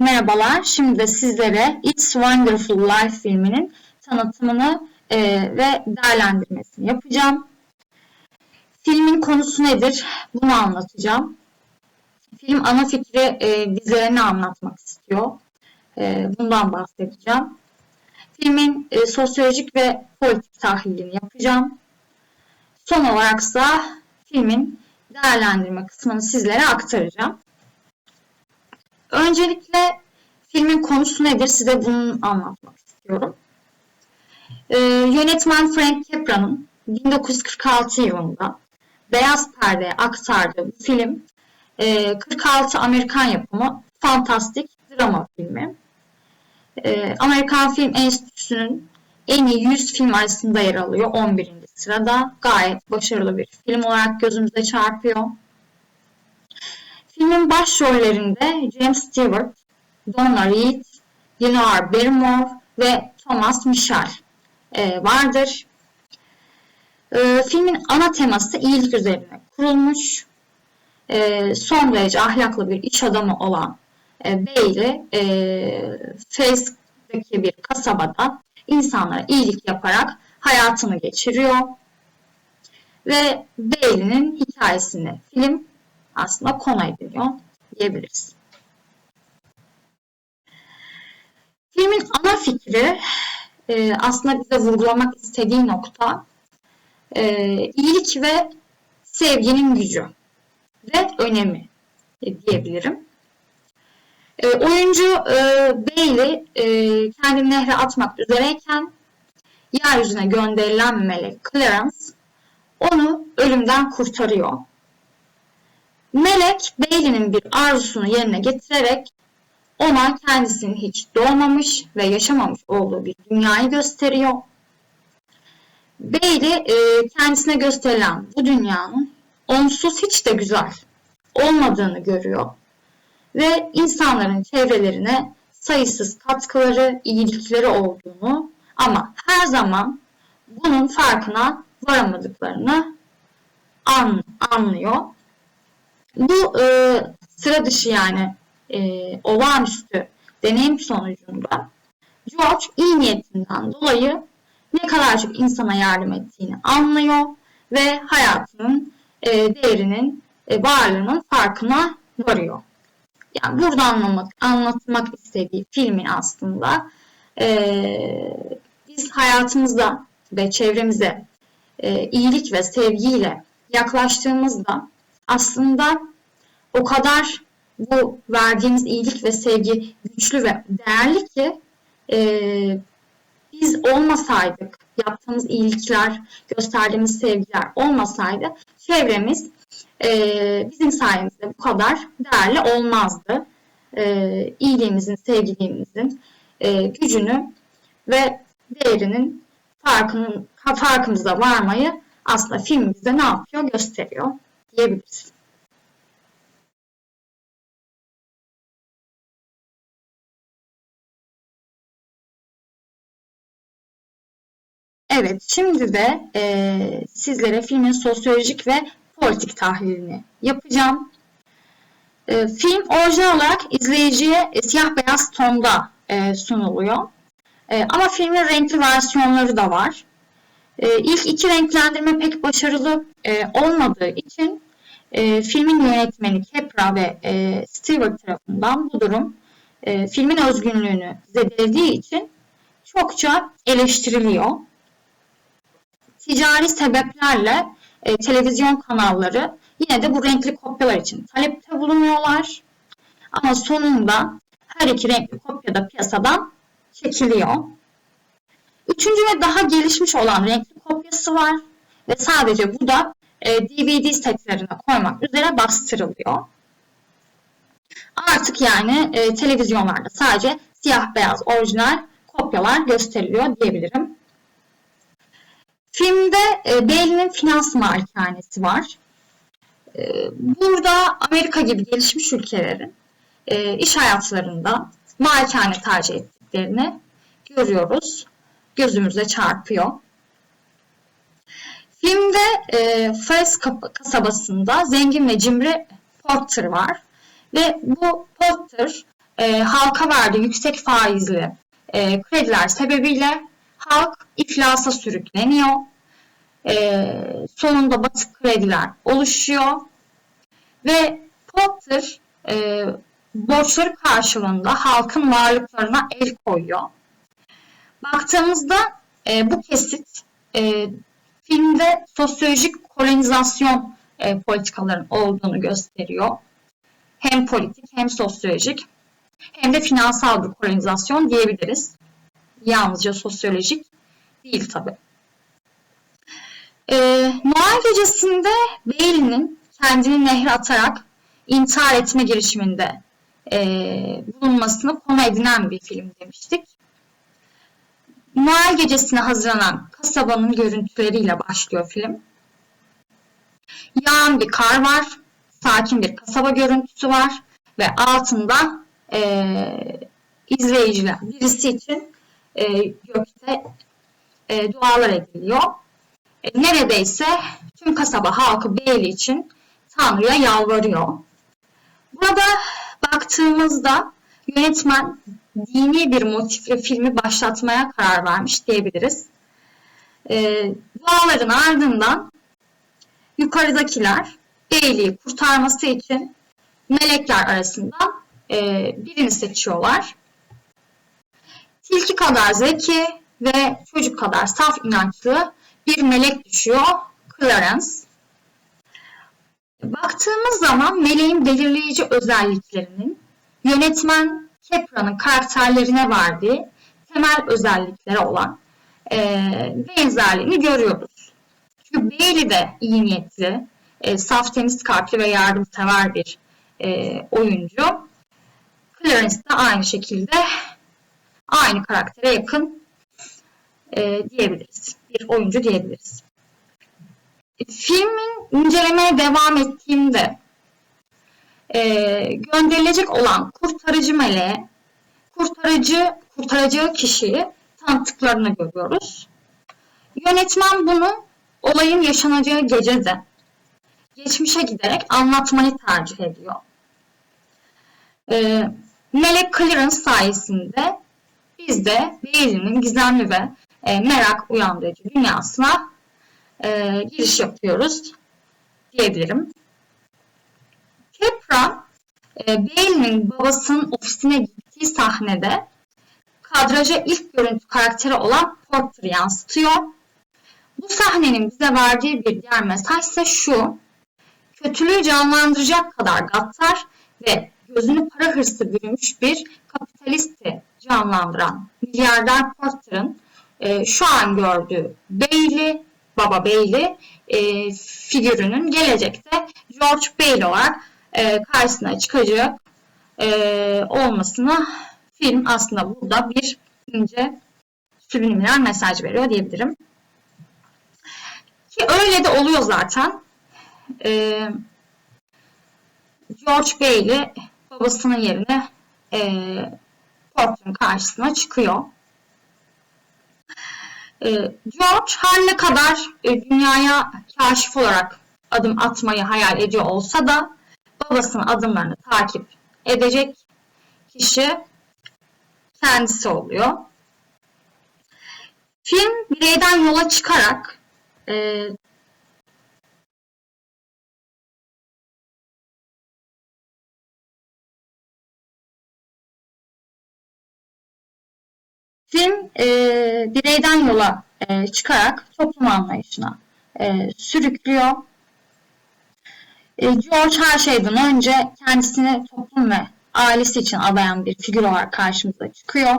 Merhabalar, şimdi de sizlere It's Wonderful Life filminin tanıtımını e, ve değerlendirmesini yapacağım. Filmin konusu nedir? Bunu anlatacağım. Film ana fikri e, bizlere ne anlatmak istiyor? E, bundan bahsedeceğim. Filmin e, sosyolojik ve politik tahlilini yapacağım. Son olarak ise filmin değerlendirme kısmını sizlere aktaracağım. Öncelikle filmin konusu nedir size bunu anlatmak istiyorum. Ee, yönetmen Frank Capra'nın 1946 yılında Beyaz Perde'ye aktardığı bu film e, 46 Amerikan yapımı fantastik drama filmi. E, Amerikan Film Enstitüsü'nün en iyi 100 film arasında yer alıyor 11. sırada. Gayet başarılı bir film olarak gözümüze çarpıyor. Başrollerinde James Stewart, Donna Reed, Lenore Barrymore ve Thomas Michel e, vardır. E, filmin ana teması iyilik üzerine kurulmuş. E, son derece ahlaklı bir iş adamı olan e, Bailey, e, Face'deki bir kasabada insanlara iyilik yaparak hayatını geçiriyor. Ve Bailey'nin hikayesini film aslında konu ediliyor diyebiliriz. Filmin ana fikri e, aslında bize vurgulamak istediği nokta e, iyilik ve sevginin gücü ve önemi diyebilirim. E, oyuncu e, Bailey kendini nehre atmak üzereyken yeryüzüne gönderilen melek Clarence onu ölümden kurtarıyor Melek Bailey'nin bir arzusunu yerine getirerek ona kendisinin hiç doğmamış ve yaşamamış olduğu bir dünyayı gösteriyor. Bailey e, kendisine gösterilen bu dünyanın onsuz hiç de güzel olmadığını görüyor ve insanların çevrelerine sayısız katkıları, iyilikleri olduğunu ama her zaman bunun farkına varamadıklarını an, anlıyor bu e, sıra dışı yani e, olağanüstü deneyim sonucunda George iyi niyetinden dolayı ne kadar çok insana yardım ettiğini anlıyor ve hayatının e, değerinin, e, varlığının farkına varıyor. Yani burada anlamak, anlatmak istediği filmin aslında e, biz hayatımızda ve çevremize e, iyilik ve sevgiyle yaklaştığımızda aslında o kadar bu verdiğimiz iyilik ve sevgi güçlü ve değerli ki e, biz olmasaydık, yaptığımız iyilikler, gösterdiğimiz sevgiler olmasaydı çevremiz e, bizim sayemizde bu kadar değerli olmazdı. E, iyiliğimizin, sevgiliğimizin e, gücünü ve değerinin farkının, farkımıza varmayı aslında film ne yapıyor? Gösteriyor diyebiliriz. Evet, şimdi de e, sizlere filmin sosyolojik ve politik tahlilini yapacağım. E, film orijinal olarak izleyiciye e, siyah beyaz tonda e, sunuluyor. E, ama filmin renkli versiyonları da var. E, ilk iki renklendirme pek başarılı e, olmadığı için e, filmin yönetmeni Kepra ve e, Stewart tarafından bu durum e, filmin özgünlüğünü zedelediği için çokça eleştiriliyor. Ticari sebeplerle televizyon kanalları yine de bu renkli kopyalar için talepte bulunuyorlar. Ama sonunda her iki renkli kopya da piyasadan çekiliyor. Üçüncü ve daha gelişmiş olan renkli kopyası var ve sadece bu da e, DVD setlerine koymak üzere bastırılıyor. Artık yani e, televizyonlarda sadece siyah beyaz orijinal kopyalar gösteriliyor diyebilirim. Filmde e, Bailey'nin finans malikanesi var. E, burada Amerika gibi gelişmiş ülkelerin e, iş hayatlarında malikane tercih ettiklerini görüyoruz. Gözümüze çarpıyor. Filmde e, Fez kasabasında zengin ve cimri Porter var. Ve bu Porter e, halka verdiği yüksek faizli e, krediler sebebiyle halk iflasa sürükleniyor. E, sonunda batık krediler oluşuyor ve Potter e, borçları karşılığında halkın varlıklarına el koyuyor. Baktığımızda e, bu kesit e, filmde sosyolojik kolonizasyon e, politikaların olduğunu gösteriyor. Hem politik hem sosyolojik hem de finansal bir kolonizasyon diyebiliriz. Yalnızca sosyolojik değil tabi. E, Noel gecesinde Bailey'nin kendini nehre atarak intihar etme girişiminde e, bulunmasını konu edinen bir film demiştik. Noel gecesine hazırlanan kasabanın görüntüleriyle başlıyor film. Yağan bir kar var, sakin bir kasaba görüntüsü var ve altında e, izleyiciler birisi için e, gökte e, dualar ediliyor. E, neredeyse tüm kasaba halkı Bailey için Tanrı'ya yalvarıyor. Burada baktığımızda yönetmen dini bir motifli filmi başlatmaya karar vermiş diyebiliriz. E, duaların ardından yukarıdakiler Bailey'i kurtarması için melekler arasından e, birini seçiyorlar. Tilki kadar zeki ve çocuk kadar saf inançlı bir melek düşüyor Clarence. Baktığımız zaman meleğin belirleyici özelliklerinin yönetmen Kepra'nın karakterlerine verdiği temel özelliklere olan e, benzerliğini görüyoruz. Çünkü Bailey de iyi niyetli, e, saf temiz kalpli ve yardımsever bir e, oyuncu. Clarence de aynı şekilde aynı karaktere yakın e, diyebiliriz. Bir oyuncu diyebiliriz. Filmin incelemeye devam ettiğimde e, gönderilecek olan kurtarıcı meleğe kurtarıcı kurtaracağı kişiyi tanıttıklarını görüyoruz. Yönetmen bunu olayın yaşanacağı gecede geçmişe giderek anlatmayı tercih ediyor. E, Melek Clearance sayesinde biz de Bailey'nin gizemli ve e, merak uyandırıcı dünyasına e, giriş yapıyoruz diyebilirim. Kepra, e, Bailey'nin babasının ofisine gittiği sahnede kadraja ilk görüntü karakteri olan Porter'ı yansıtıyor. Bu sahnenin bize verdiği bir diğer mesaj ise şu. Kötülüğü canlandıracak kadar gaddar ve gözünü para hırsı bürümüş bir kapitalisti canlandıran milyarder Porter'ın e, şu an gördüğü Bailey, Baba Bailey e, figürünün gelecekte George Bailey olarak e, karşısına çıkacak e, olmasına film aslında burada bir ince subliminal mesaj veriyor diyebilirim. Ki öyle de oluyor zaten. E, George Bailey babasının yerine e, Port'un karşısına çıkıyor. E, George her ne kadar e, dünyaya kaşif olarak adım atmayı hayal ediyor olsa da babasının adımlarını takip edecek kişi kendisi oluyor. Film bireyden yola çıkarak e, Film e, bireyden yola e, çıkarak toplum anlayışına e, sürüklüyor. E, George her şeyden önce kendisini toplum ve ailesi için adayan bir figür olarak karşımıza çıkıyor.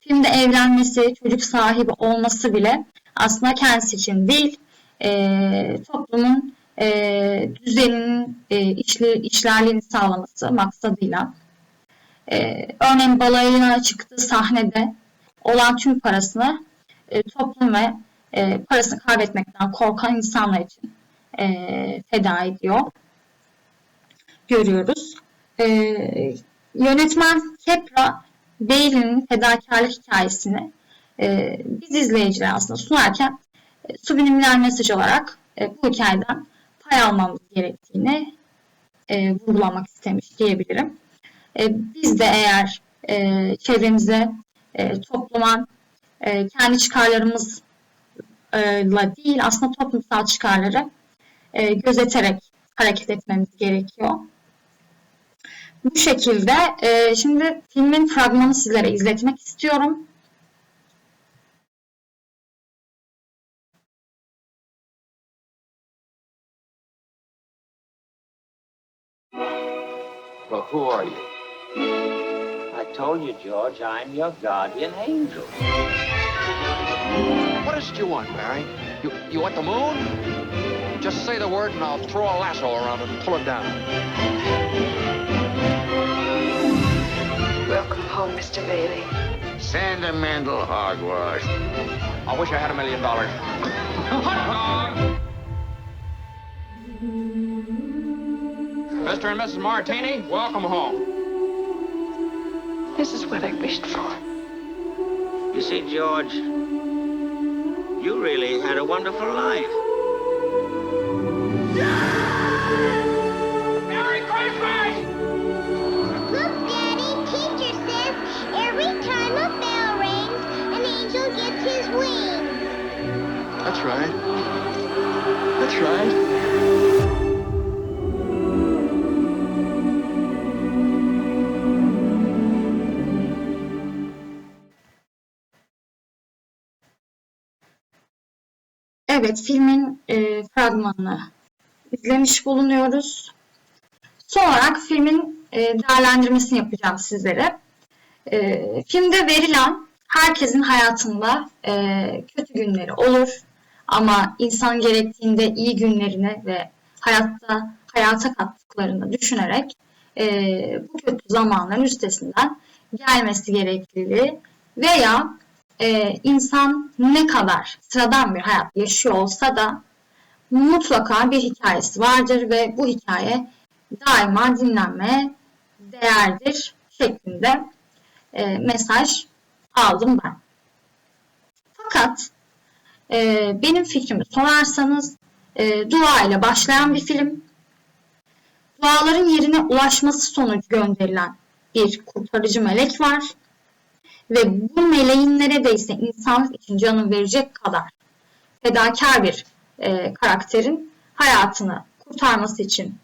Filmde evlenmesi, çocuk sahibi olması bile aslında kendisi için değil, e, toplumun e, düzeninin e, işli, işlerliğini sağlaması maksadıyla. E, örneğin balayına çıktığı sahnede olan tüm parasını e, toplum ve e, parasını kaybetmekten korkan insanlar için e, feda ediyor. Görüyoruz. E, yönetmen Kepra Bailey'nin fedakarlık hikayesini e, biz izleyiciler aslında sunarken e, subliminal mesaj olarak e, bu hikayeden pay almamız gerektiğini e, vurgulamak istemiş diyebilirim. E, biz de eğer e, çevremize, e, topluma e, kendi çıkarlarımızla değil aslında toplumsal çıkarları e, gözeterek hareket etmemiz gerekiyor. Bu şekilde e, şimdi filmin fragmanı sizlere izletmek istiyorum. Well, who are you? I told you, George, I'm your guardian angel. What is it you want, Barry? You, you want the moon? Just say the word and I'll throw a lasso around it and pull it down. Welcome home, Mr. Bailey. Sentimental hogwash. I wish I had a million dollars. Hot dog! Mr. and Mrs. Martini, welcome home. This is what I wished for. You see, George, you really had a wonderful life. That's right. That's right. Evet, filmin e, fragmanını izlemiş bulunuyoruz. Son olarak filmin e, değerlendirmesini yapacağım sizlere. E, filmde verilen herkesin hayatında e, kötü günleri olur ama insan gerektiğinde iyi günlerini ve hayatta hayata kattıklarını düşünerek bu kötü zamanların üstesinden gelmesi gerekliliği veya e, insan ne kadar sıradan bir hayat yaşıyor olsa da mutlaka bir hikayesi vardır ve bu hikaye daima dinlenmeye değerdir şeklinde e, mesaj aldım ben. Fakat e, benim fikrimi sorarsanız e, dua ile başlayan bir film. Duaların yerine ulaşması sonucu gönderilen bir kurtarıcı melek var. Ve bu meleğin neredeyse insanlık için canını verecek kadar fedakar bir e, karakterin hayatını kurtarması için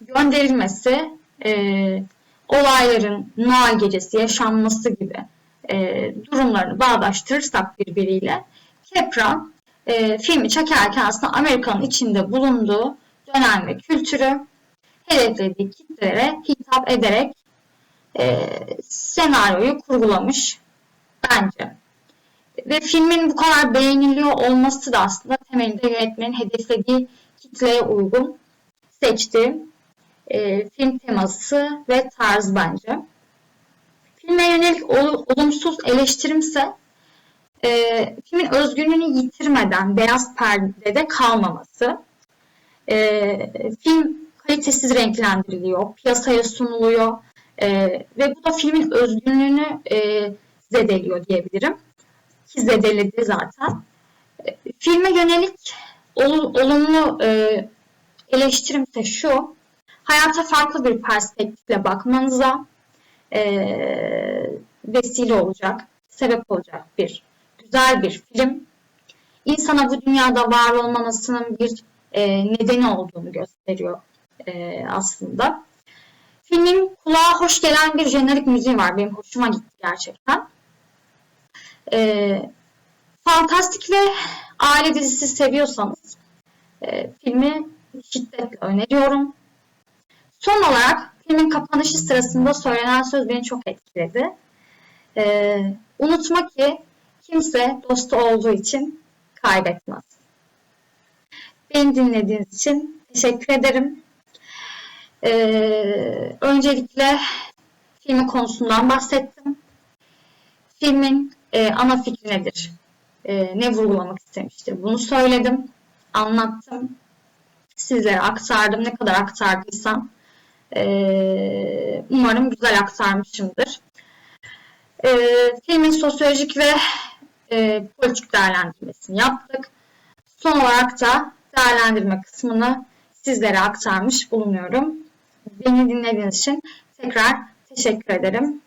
gönderilmesi, e, olayların Noel gecesi yaşanması gibi e, durumlarını bağdaştırırsak birbiriyle Kepra e, filmi çekerken aslında Amerika'nın içinde bulunduğu dönem ve kültürü hedeflediği kitlelere hitap ederek e, senaryoyu kurgulamış bence. Ve filmin bu kadar beğeniliyor olması da aslında temelinde yönetmenin hedeflediği kitleye uygun seçtiği e, film teması ve tarz bence. Filme yönelik ol- olumsuz eleştirimse e, filmin özgünlüğünü yitirmeden beyaz perdede kalmaması. E, film kalitesiz renklendiriliyor, piyasaya sunuluyor e, ve bu da filmin özgünlüğünü e, zedeliyor diyebilirim. Ki zedeledi zaten. E, filme yönelik ol- olumlu e, eleştirimse şu, hayata farklı bir perspektifle bakmanıza e, vesile olacak, sebep olacak bir güzel bir film. İnsana bu dünyada var olmamasının bir e, nedeni olduğunu gösteriyor e, aslında. Filmin kulağa hoş gelen bir jenerik müziği var. Benim hoşuma gitti gerçekten. E, fantastik ve aile dizisi seviyorsanız e, filmi şiddetle öneriyorum. Son olarak filmin kapanışı sırasında söylenen söz beni çok etkiledi. E, unutma ki kimse dostu olduğu için kaybetmez. Beni dinlediğiniz için teşekkür ederim. Ee, öncelikle filmin konusundan bahsettim. Filmin e, ana fikri nedir? E, ne vurgulamak istemiştir? Bunu söyledim, anlattım. Sizlere aktardım. Ne kadar aktardıysam e, umarım güzel aktarmışımdır. E, filmin sosyolojik ve e, politik değerlendirmesini yaptık. Son olarak da değerlendirme kısmını sizlere aktarmış bulunuyorum. Beni dinlediğiniz için tekrar teşekkür ederim.